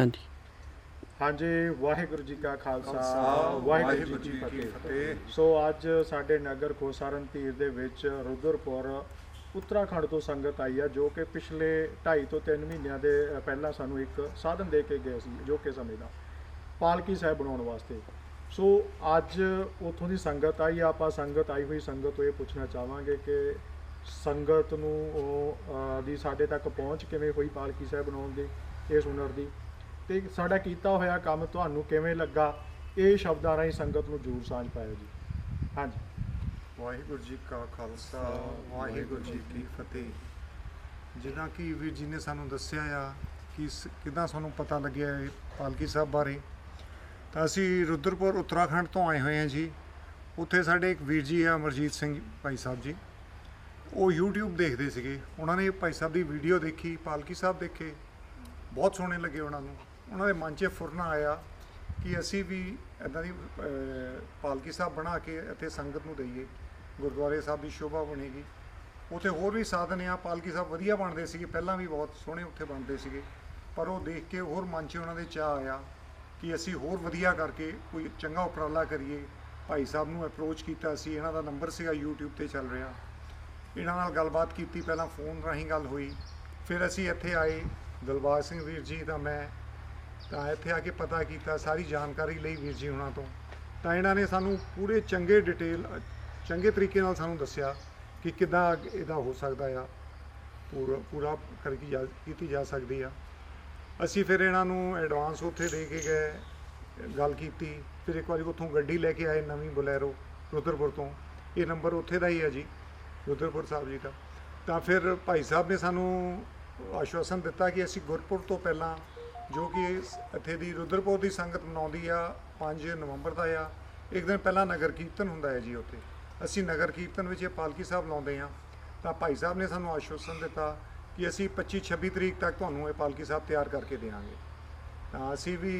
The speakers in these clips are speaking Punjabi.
ਹਾਂਜੀ। ਹਾਂਜੀ ਵਾਹਿਗੁਰੂ ਜੀ ਕਾ ਖਾਲਸਾ ਵਾਹਿਗੁਰੂ ਜੀ ਕੀ ਫਤਿਹ। ਸੋ ਅੱਜ ਸਾਡੇ ਨਗਰ ਖੋਸਾਰਨ ਧੀਰ ਦੇ ਵਿੱਚ ਰੁਦਰਪੁਰ ਉੱਤਰਾਖੰਡ ਤੋਂ ਸੰਗਤ ਆਈ ਆ ਜੋ ਕਿ ਪਿਛਲੇ 2.5 ਤੋਂ 3 ਮਹੀਨਿਆਂ ਦੇ ਪਹਿਲਾਂ ਸਾਨੂੰ ਇੱਕ ਸਾਧਨ ਦੇ ਕੇ ਗਏ ਸੀ ਜੋ ਕਿ ਸਮੇਂ ਦਾ ਪਾਲਕੀ ਸਾਹਿਬ ਬਣਾਉਣ ਵਾਸਤੇ। ਸੋ ਅੱਜ ਉਥੋਂ ਦੀ ਸੰਗਤ ਆਈ ਆ, ਆਪਾਂ ਸੰਗਤ ਆਈ ਹੋਈ ਸੰਗਤ ਤੋਂ ਇਹ ਪੁੱਛਣਾ ਚਾਹਾਂਗੇ ਕਿ ਸੰਗਤ ਨੂੰ ਉਹ ਦੀ ਸਾਡੇ ਤੱਕ ਪਹੁੰਚ ਕਿਵੇਂ ਹੋਈ ਪਾਲਕੀ ਸਾਹਿਬ ਬਣਾਉਣ ਦੀ ਇਸ ਹੁਨਰ ਦੀ? ਤੇ ਸਾਡਾ ਕੀਤਾ ਹੋਇਆ ਕੰਮ ਤੁਹਾਨੂੰ ਕਿਵੇਂ ਲੱਗਾ? ਇਹ ਸ਼ਬਦਾਂ ਰਾਹੀਂ ਸੰਗਤ ਨੂੰ ਜਰੂਰ ਸਾਂਝ ਪਾਇਓ ਜੀ। ਹਾਂਜੀ। ਵਾਹਿਗੁਰੂ ਜੀ ਕਾ ਖਾਲਸਾ ਵਾਹਿਗੁਰੂ ਜੀ ਕੀ ਫਤਿਹ। ਜਿੱਦਾਂ ਕਿ ਵੀਰ ਜੀ ਨੇ ਸਾਨੂੰ ਦੱਸਿਆ ਆ ਕਿ ਸ- ਕਿੱਦਾਂ ਸਾਨੂੰ ਪਤਾ ਲੱਗਿਆ ਇਹ ਪਾਲਕੀ ਸਾਹਿਬ ਬਾਰੇ। ਤਾਂ ਅਸੀਂ ਰੁਦਰਪੁਰ ਉੱਤਰਾਖੰਡ ਤੋਂ ਆਏ ਹੋਏ ਹਾਂ ਜੀ। ਉੱਥੇ ਸਾਡੇ ਇੱਕ ਵੀਰ ਜੀ ਆ ਅਮਰਜੀਤ ਸਿੰਘ ਭਾਈ ਸਾਹਿਬ ਜੀ। ਉਹ YouTube ਦੇਖਦੇ ਸੀਗੇ। ਉਹਨਾਂ ਨੇ ਭਾਈ ਸਾਹਿਬ ਦੀ ਵੀਡੀਓ ਦੇਖੀ ਪਾਲਕੀ ਸਾਹਿਬ ਦੇਖੇ। ਬਹੁਤ ਸੋਹਣੇ ਲੱਗੇ ਉਹਨਾਂ ਨੂੰ। ਉਹਨਾਂ ਦੇ ਮਨ 'ਚ ਫੁਰਨਾ ਆਇਆ ਕਿ ਅਸੀਂ ਵੀ ਇਦਾਂ ਦੀ ਪਾਲਕੀ ਸਾਹਿਬ ਬਣਾ ਕੇ ਇੱਥੇ ਸੰਗਤ ਨੂੰ ਦਈਏ, ਗੁਰਦੁਆਰੇ ਸਾਹਿਬ ਦੀ ਸ਼ੋਭਾ ਬਣੇਗੀ। ਉੱਥੇ ਹੋਰ ਵੀ ਸਾਧਨ ਆ, ਪਾਲਕੀ ਸਾਹਿਬ ਵਧੀਆ ਬਣਦੇ ਸੀਗੇ, ਪਹਿਲਾਂ ਵੀ ਬਹੁਤ ਸੋਹਣੇ ਉੱਥੇ ਬਣਦੇ ਸੀਗੇ, ਪਰ ਉਹ ਦੇਖ ਕੇ ਹੋਰ ਮਨ 'ਚ ਉਹਨਾਂ ਦੇ ਚਾਹ ਆਇਆ ਕਿ ਅਸੀਂ ਹੋਰ ਵਧੀਆ ਕਰਕੇ ਕੋਈ ਚੰਗਾ ਉਪਰਾਲਾ ਕਰੀਏ। ਭਾਈ ਸਾਹਿਬ ਨੂੰ ਅਪਰੋਚ ਕੀਤਾ ਸੀ ਇਹਨਾਂ ਦਾ ਨੰਬਰ ਸੀਗਾ YouTube ਤੇ ਚੱਲ ਰਿਹਾ। ਇਹਨਾਂ ਨਾਲ ਗੱਲਬਾਤ ਕੀਤੀ, ਪਹਿਲਾਂ ਫੋਨ ਰਾਹੀਂ ਗੱਲ ਹੋਈ। ਫਿਰ ਅਸੀਂ ਇੱਥੇ ਆਏ, ਦਿਲਬਾਗ ਸਿੰਘ ਵੀਰ ਜੀ ਦਾ ਮੈਂ ਤਾਂ ਇੱਥੇ ਆ ਕੇ ਪਤਾ ਕੀਤਾ, ਸਾਰੀ ਜਾਣਕਾਰੀ ਲਈ ਵੀਰ ਜੀ ਉਹਨਾਂ ਤੋਂ। ਤਾਂ ਇਹਨਾਂ ਨੇ ਸਾਨੂੰ ਪੂਰੇ ਚੰਗੇ ਡਿਟੇਲ ਚੰਗੇ ਤਰੀਕੇ ਨਾਲ ਸਾਨੂੰ ਦੱਸਿਆ ਕਿ ਕਿੱਦਾਂ ਇਹਦਾ ਹੋ ਸਕਦਾ ਆ, ਪੂਰਾ ਪੂਰਾ ਕਰਕੇ ਜਾ, ਕੀਤੀ ਜਾ ਸਕਦੀ ਆ। ਅਸੀਂ ਫਿਰ ਇਹਨਾਂ ਨੂੰ ਐਡਵਾਂਸ ਉੱਥੇ ਦੇ ਕੇ ਗਏ, ਗੱਲ ਕੀਤੀ। ਫਿਰ ਇੱਕ ਵਾਰੀ ਉੱਥੋਂ ਗੱਡੀ ਲੈ ਕੇ ਆਏ ਨਵੀਂ ਬੁਲੈਰੋ, ਰੁਦਰਪੁਰ ਤੋਂ। ਇਹ ਨੰਬਰ ਉੱਥੇ ਦਾ ਹੀ ਹੈ ਜੀ, ਰੁਦਰਪੁਰ ਸਾਹਿਬ ਜੀ ਦਾ। ਤਾਂ ਫਿਰ ਭਾਈ ਸਾਹਿਬ ਨੇ ਸਾਨੂੰ ਆਸ਼ਵਾਸਨ ਦਿੱਤਾ ਕਿ ਅਸੀਂ ਗੁਰਪੁਰ ਤੋਂ ਪਹਿਲਾਂ ਜੋ ਕਿ ਇੱਥੇ ਦੀ ਰੁਦਰਪੁਰ ਦੀ ਸੰਗਤ ਮਨਾਉਂਦੀ ਆ 5 ਨਵੰਬਰ ਦਾ ਆ। ਇੱਕ ਦਿਨ ਪਹਿਲਾਂ ਨਗਰ ਕੀਰਤਨ ਹੁੰਦਾ ਹੈ ਜੀ ਉੱਥੇ। ਅਸੀਂ ਨਗਰ ਕੀਰਤਨ ਵਿੱਚ ਇਹ ਪਾਲਕੀ ਸਾਹਿਬ ਲਾਉਂਦੇ ਆ ਤਾਂ ਭਾਈ ਸਾਹਿਬ ਨੇ ਸਾਨੂੰ ਆਸ਼ਵਾਸਨ ਦਿੱਤਾ ਕਿ ਅਸੀਂ 25 26 ਤਰੀਕ ਤੱਕ ਤੁਹਾਨੂੰ ਇਹ ਪਾਲਕੀ ਸਾਹਿਬ ਤਿਆਰ ਕਰਕੇ ਦੇਵਾਂਗੇ। ਤਾਂ ਅਸੀਂ ਵੀ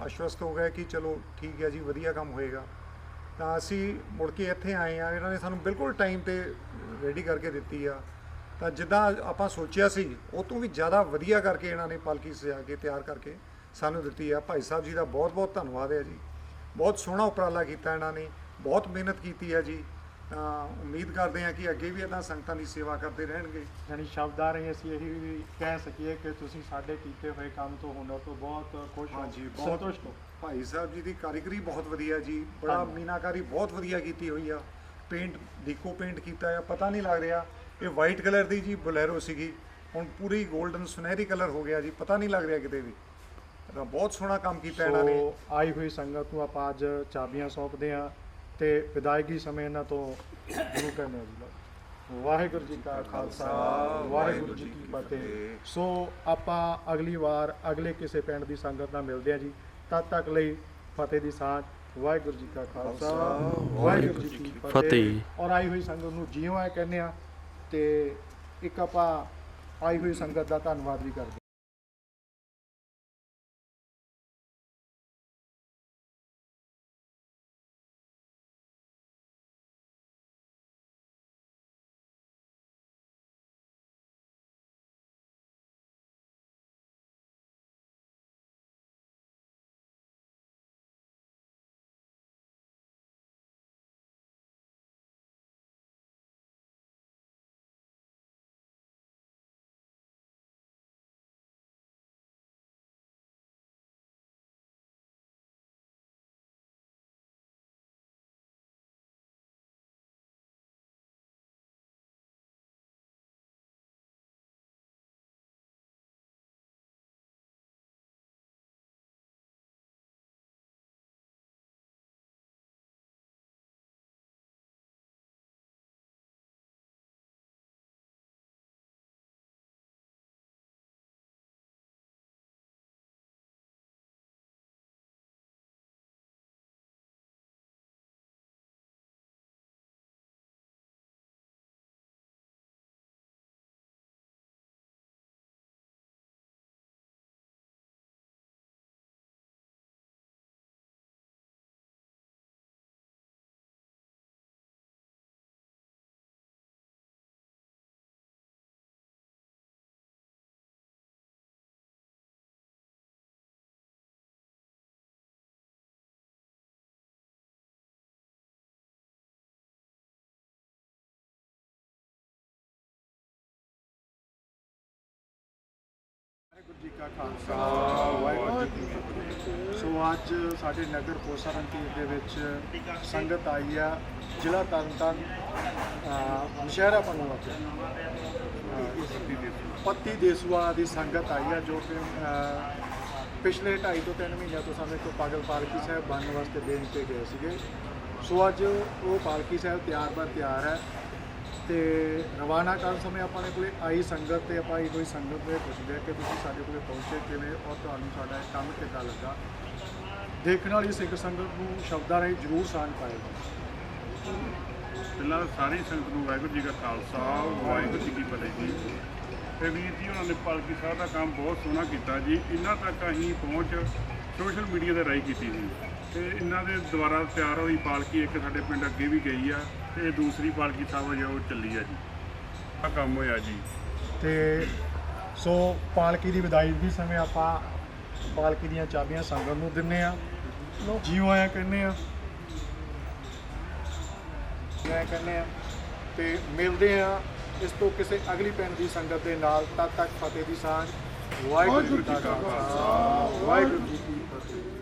ਆਸ਼ਵਸਤ ਹੋ ਗਏ ਕਿ ਚਲੋ ਠੀਕ ਹੈ ਜੀ, ਵਧੀਆ ਕੰਮ ਹੋਏਗਾ। ਤਾਂ ਅਸੀਂ ਮੁੜ ਕੇ ਇੱਥੇ ਆਏ ਆ ਇਹਨਾਂ ਨੇ ਸਾਨੂੰ ਬਿਲਕੁਲ ਟਾਈਮ ਤੇ ਰੈਡੀ ਕਰਕੇ ਦਿੱਤੀ ਆ। ਤਾਂ ਜਿੱਦਾਂ ਆਪਾਂ ਸੋਚਿਆ ਸੀ ਉਹ ਤੋਂ ਵੀ ਜ਼ਿਆਦਾ ਵਧੀਆ ਕਰਕੇ ਇਹਨਾਂ ਨੇ ਪਾਲਕੀ ਸਜਾ ਕੇ ਤਿਆਰ ਕਰਕੇ ਸਾਨੂੰ ਦਿੱਤੀ ਆ। ਭਾਈ ਸਾਹਿਬ ਜੀ ਦਾ ਬਹੁਤ ਬਹੁਤ ਧੰਨਵਾਦ ਹੈ ਜੀ। ਬਹੁਤ ਸੋਹਣਾ ਉਪਰਾਲਾ ਕੀਤਾ ਇਹਨਾਂ ਨੇ ਬਹੁਤ ਮਿਹਨਤ ਕੀਤੀ ਹੈ ਜੀ। ਤਾਂ ਉਮੀਦ ਕਰਦੇ ਹਾਂ ਕਿ ਅੱਗੇ ਵੀ ਇਦਾਂ ਸੰਗਤਾਂ ਦੀ ਸੇਵਾ ਕਰਦੇ ਰਹਿਣਗੇ। ਯਾਨੀ ਸ਼ਬਦਾਂ ਰਾਹੀਂ ਅਸੀਂ ਇਹੀ ਵੀ ਕਹਿ ਸਕੀਏ ਕਿ ਤੁਸੀਂ ਸਾਡੇ ਕੀਤੇ ਹੋਏ ਕੰਮ ਤੋਂ ਹੁਨਰ ਤੋਂ ਬਹੁਤ ਖੁਸ਼ ਹੋ ਹਾਂਜੀ ਬਹੁਤ। ਸੰਤੁਸ਼ਟ ਹੋ। ਭਾਈ ਸਾਹਿਬ ਜੀ ਦੀ ਕਾਰੀਗਰੀ ਬਹੁਤ ਵਧੀਆ ਜੀ। ਬੜਾ। ਮੀਨਾਕਾਰੀ ਬਹੁਤ ਵਧੀਆ ਕੀਤੀ ਹੋਈ ਆ। ਪੇਂਟ ਦੇਖੋ ਪੇਂਟ ਕੀਤਾ ਆ ਪਤਾ ਨਹੀਂ ਲੱਗ ਰਿਹਾ ਇਹ ਵਾਈਟ ਕਲਰ ਦੀ ਜੀ ਬੁਲੈਰੋ ਸੀਗੀ। ਹੁਣ ਪੂਰੀ 골ਡਨ ਸੁਨਹਿਰੀ ਕਲਰ ਹੋ ਗਿਆ ਜੀ ਪਤਾ ਨਹੀਂ ਲੱਗ ਰਿਹਾ ਕਿਤੇ ਵੀ। ਤਾਂ ਬਹੁਤ ਸੋਹਣਾ ਕੰਮ ਕੀਤਾ ਇਹਨਾਂ ਨੇ। ਆਈ ਹੋਈ ਸੰਗਤ ਨੂੰ ਆਪਾਂ ਅੱਜ ਚਾਬੀਆਂ ਸੌਂਪਦੇ ਆ ਤੇ ਵਿਦਾਇਗੀ ਸਮੇਂ ਇਹਨਾਂ ਤੋਂ ਗੁਰੂ ਕਹਿੰਦੇ ਜੀ ਵਾਹਿਗੁਰੂ ਜੀ ਕਾ ਖਾਲਸਾ ਵਾਹਿਗੁਰੂ ਜੀ ਕੀ ਫਤਿਹ। ਸੋ ਆਪਾਂ ਅਗਲੀ ਵਾਰ ਅਗਲੇ ਕਿਸੇ ਪਿੰਡ ਦੀ ਸੰਗਤ ਨਾਲ ਮਿਲਦੇ ਆ ਜੀ। ਤਦ ਤੱਕ ਲਈ ਫਤਿਹ ਦੀ ਸਾਂਝ। ਵਾਹਿਗੁਰੂ ਜੀ ਕਾ ਖਾਲਸਾ ਵਾਹਿਗੁਰੂ ਜੀ ਕੀ ਫਤਿਹ। ਔਰ ਆਈ ਹੋਈ ਸੰਗਤ ਨੂੰ ਜਿਉਂ ਆ ਕਹਿੰਦੇ ਆ ਤੇ ਇੱਕ ਆਪਾਂ ਆਈ ਹੋਈ ਸੰਗਤ ਦਾ ਧੰਨਵਾਦ ਵੀ ਕਰਦੇ ਕਾ ਖਾਲਸਾ, ਵਾਹਿਗੁਰੂ ਜੀ ਕੀ ਸੋ ਅੱਜ ਸਾਡੇ ਨਗਰ ਕੋਸਰਨ ਤੀਰ ਦੇ ਵਿੱਚ ਸੰਗਤ ਆਈ ਆ, ਜ਼ਿਲ੍ਹਾ ਤਰਨਤਾਰਨ ਅਹ ਮੁਸ਼ਹਿਰਾ ਪੰਨੂਆ ਤੋਂ ਅਹ, ਪੱਤੀ ਦੇਸੂਆ ਦੀ ਸੰਗਤ ਆਈ ਆ ਜੋ ਕਿ ਪਿਛਲੇ 2.5 ਤੋਂ 3 ਮਹੀਨਿਆਂ ਤੋਂ ਸਾਡੇ ਕੋਲ ਪਾਗਲ ਪਾਲਕੀ ਸਾਹਿਬ ਬਣਨ ਵਾਸਤੇ ਦੇਣ ਤੇ ਗਏ ਸੀਗੇ। ਸੋ ਅੱਜ ਉਹ ਪਾਲਕੀ ਸਾਹਿਬ ਤਿਆਰ ਬਰ ਤਿਆਰ ਹੈ। ਤੇ ਰਵਾਨਾ ਕਰਨ ਸਮੇਂ ਆਪਾਂ ਨੇ ਕੋਲੇ ਆਈ ਸੰਗਤ ਤੇ ਆਪਾਂ ਆਈ ਕੋਈ ਸੰਗਤ ਦੇ ਪੁੱਛਦੇ ਆ ਕਿ ਤੁਸੀਂ ਸਾਡੇ ਕੋਲੇ ਪਹੁੰਚੇ ਕਿਵੇਂ ਔਰ ਤੁਹਾਨੂੰ ਸਾਡਾ ਇਹ ਕੰਮ ਕਿੱਦਾਂ ਲੱਗਾ। ਦੇਖਣ ਵਾਲੀ ਸਿੱਖ ਸੰਗਤ ਨੂੰ ਸ਼ਬਦਾਂ ਰਾਹੀਂ ਜ਼ਰੂਰ ਸਾਂਝ ਪਾਏਗਾ ਪਹਿਲਾਂ ਸਾਰੀ ਸੰਗਤ ਨੂੰ ਵਾਹਿਗੁਰੂ ਜੀ ਕਾ ਖਾਲਸਾ, ਵਾਹਿਗੁਰੂ ਜੀ ਕੀ ਫਤਿਹ ਜੀ। ਤੇ ਵੀਰ ਜੀ, ਉਹਨਾਂ ਨੇ ਪਾਲਕੀ ਸਾਹਿਬ ਦਾ ਕੰਮ ਬਹੁਤ ਸੋਹਣਾ ਕੀਤਾ ਜੀ। ਇਹਨਾਂ ਤੱਕ ਅਸੀਂ ਪਹੁੰਚ ਸੋਸ਼ਲ ਮੀਡੀਆ ਦੇ ਰਾਹੀਂ ਕੀਤੀ ਸੀ ਤੇ ਇਹਨਾਂ ਦੇ ਦੁਆਰਾ ਤਿਆਰ ਹੋਈ ਪਾਲਕੀ ਇੱਕ ਸਾਡੇ ਪਿੰਡ ਅੱਗੇ ਵੀ ਗਈ ਆ। ਤੇ ਦੂਸਰੀ ਪਾਲਕੀ ਸਾਹਿਬ ਜੋ ਉਹ ਚੱਲੀ ਆ ਜੀ। ਆ ਕੰਮ ਹੋਇਆ ਜੀ। ਤੇ ਸੋ ਪਾਲਕੀ ਦੀ ਵਿਦਾਈ ਵੀ ਸਮੇਂ ਆਪਾਂ ਪਾਲਕੀ ਦੀਆਂ ਚਾਬੀਆਂ ਸੰਗਤ ਨੂੰ ਦਿੰਨੇ ਆ। ਜਿਉ ਆਇਆ ਕਹਿੰਦੇ ਆ। ਮੈਂ ਕਹਿੰਦੇ ਆ। ਤੇ ਮਿਲਦੇ ਆ ਇਸ ਤੋਂ ਕਿਸੇ ਅਗਲੀ ਪਿੰਡ ਦੀ ਸੰਗਤ ਦੇ ਨਾਲ। ਤਦ ਤੱਕ ਫਤਿਹ ਦੀ ਸਾਂਝ। ਵਾਹਿਗੁਰੂ ਜੀ ਕਾ ਖਾਲਸਾ। ਵਾਹਿਗੁਰੂ ਜੀ ਕੀ ਫਤਿਹ।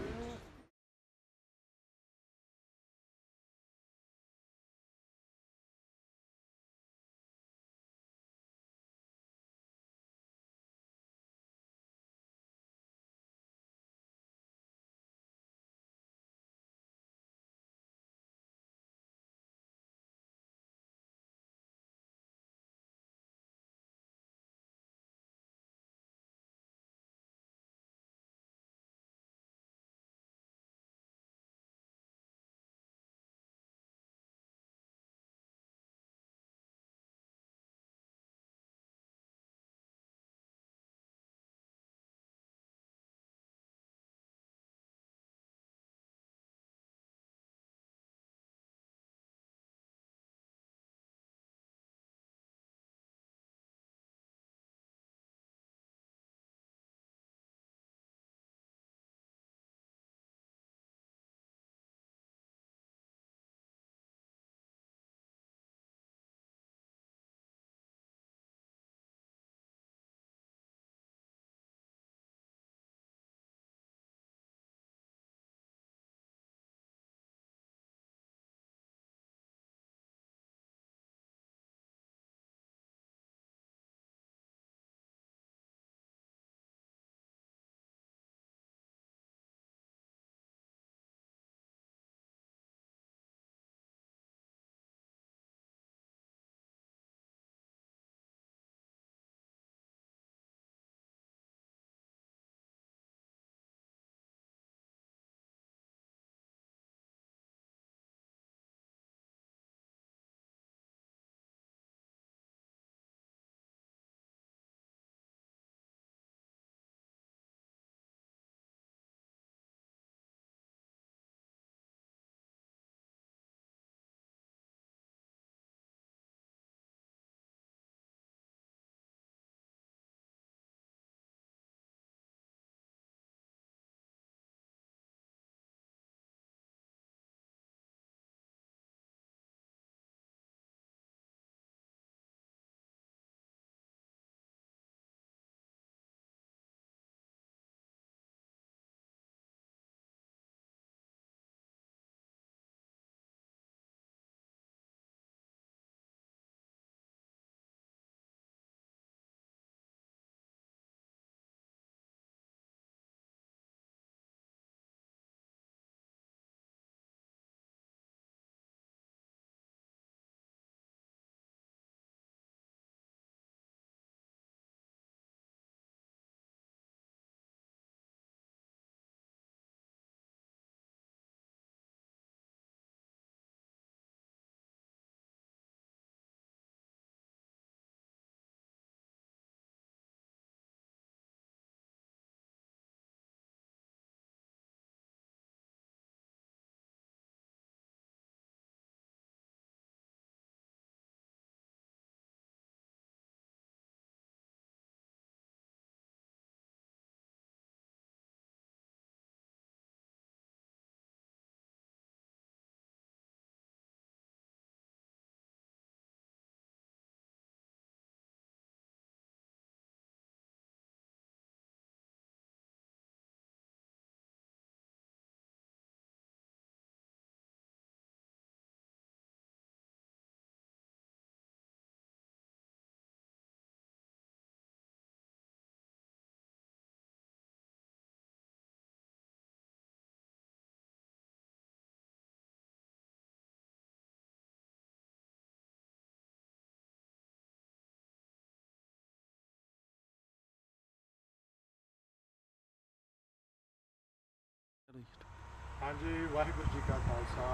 ਹਾਂਜੀ, ਵਾਹਿਗੁਰੂ ਜੀ ਕਾ ਖਾਲਸਾ,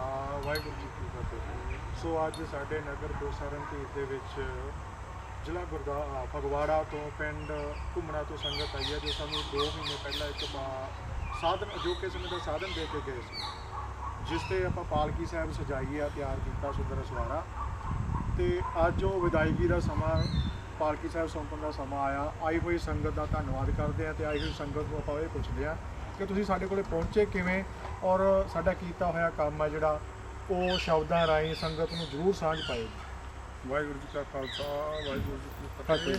ਵਾਹਿਗੁਰੂ ਜੀ ਕੀ ਫਤਿਹ। ਸੋ ਅੱਜ ਸਾਡੇ ਨਗਰ ਕੋਸਰਨ ਦੇ ਵਿੱਚ ਜ਼ਿਲ੍ਹਾ ਗੁਰਦਾ ਫਗਵਾੜਾ ਤੋਂ ਪਿੰਡ ਘੁੰਮਣਾ ਤੋਂ ਸੰਗਤ ਆਈ ਹੈ, ਜੋ ਸਾਨੂੰ 2 ਮਹੀਨੇ ਪਹਿਲਾਂ ਇੱਕ ਸਾਧਨ ਅਜੋਕੇ ਸਮੇਂ ਦਾ ਸਾਧਨ ਦੇ ਕੇ ਗਏ ਸੀ। ਜਿਸ ਤੇ ਆਪਾਂ ਪਾਲਕੀ ਸਾਹਿਬ ਸਜਾਈ ਆ, ਤਿਆਰ ਕੀਤਾ ਸੁੰਦਰ ਸਵਾਰਾ ਤੇ ਅੱਜ ਉਹ ਵਿਦਾਇਗੀ ਦਾ ਸਮਾਂ, ਪਾਲਕੀ ਸਾਹਿਬ ਸੌਂਪਣ ਦਾ ਸਮਾਂ ਆਇਆ। ਆਈ ਹੋਈ ਸੰਗਤ ਦਾ ਧੰਨਵਾਦ ਕਰਦੇ ਆ ਤੇ ਆਈ ਹੋਈ ਸੰਗਤ ਨੂੰ ਆਪਾਂ ਇਹ ਪੁੱਛਦੇ ਆ ਕਿ ਤੁਸੀਂ ਸਾਡੇ ਕੋਲੇ ਪਹੁੰਚੇ ਕਿਵੇਂ? ਔਰ ਸਾਡਾ ਕੀਤਾ ਹੋਇਆ ਕੰਮ ਆ ਜਿਹੜਾ ਉਹ ਸ਼ਬਦਾਂ ਰਾਹੀਂ ਸੰਗਤ ਨੂੰ ਜ਼ਰੂਰ ਸਾਂਝ ਪਾਏਗੀ। ਵਾਹਿਗੁਰੂ ਜੀ ਕਾ ਖਾਲਸਾ ਵਾਹਿਗੁਰੂ ਜੀ ਕੀ ਫਤਿਹ।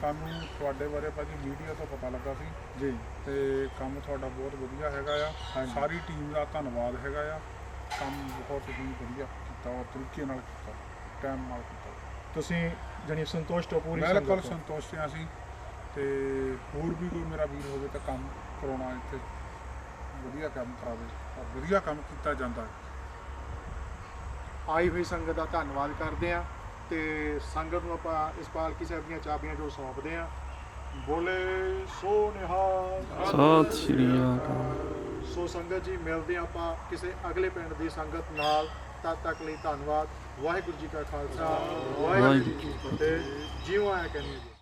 ਸਾਨੂੰ ਤੁਹਾਡੇ ਬਾਰੇ ਭਾਜੀ ਮੀਡੀਆ ਤੋਂ ਪਤਾ ਲੱਗਾ ਸੀ। ਜੀ। ਤੇ ਕੰਮ ਤੁਹਾਡਾ ਬਹੁਤ ਵਧੀਆ ਹੈਗਾ ਆ। ਸਾਰੀ ਟੀਮ ਦਾ ਧੰਨਵਾਦ ਹੈਗਾ ਆ। ਕੰਮ ਬਹੁਤ ਹੀ ਵਧੀਆ ਕੀਤਾ ਔਰ ਤਰੀਕੇ ਨਾਲ ਕੀਤਾ ਟਾਈਮ ਨਾਲ ਕੀਤਾ। ਤੁਸੀਂ ਜਣੀ ਸੰਤੁਸ਼ਟ ਹੋ ਪੂਰੀ ਬਿਲਕੁਲ? ਸੰਤੁਸ਼ਟ ਹਾਂ ਅਸੀਂ। ਤੇ ਹੋਰ ਵੀ ਕੋਈ ਮੇਰਾ ਵੀਰ ਹੋਵੇ ਤਾਂ ਕੰਮ ਕਰਾਉਣਾ ਇੱਥੇ ਵਧੀਆ ਕੰਮ ਕਰਾਵੇ ਔਰ ਵਧੀਆ ਕੰਮ ਕੀਤਾ ਜਾਂਦਾ ਹੈ। ਆਈ ਹੋਈ ਸੰਗਤ ਦਾ ਧੰਨਵਾਦ ਕਰਦੇ ਆ ਤੇ ਸੰਗਤ ਨੂੰ ਆਪਾਂ ਇਸ ਪਾਲਕੀ ਸਾਹਿਬ ਦੀਆਂ ਚਾਬੀਆਂ ਜੋ ਸੌਂਪਦੇ ਆ ਬੋਲੇ ਸੋ ਨਿਹਾਲ। ਸਤਿ ਸ਼੍ਰੀ ਅਕਾਲ। ਸੋ ਸੰਗਤ ਜੀ ਮਿਲਦੇ ਆਪਾਂ ਕਿਸੇ ਅਗਲੇ ਪਿੰਡ ਦੀ ਸੰਗਤ ਨਾਲ। ਤਦ ਤੱਕ ਲਈ ਧੰਨਵਾਦ। ਵਾਹਿਗੁਰੂ ਜੀ ਕਾ ਖਾਲਸਾ ਵਾਹਿਗੁਰੂ ਜੀ ਕੀ ਫਤਿਹ। ਜਿਉਂ ਆਇਆ ਕਹਿੰਦੇ ਜੀ।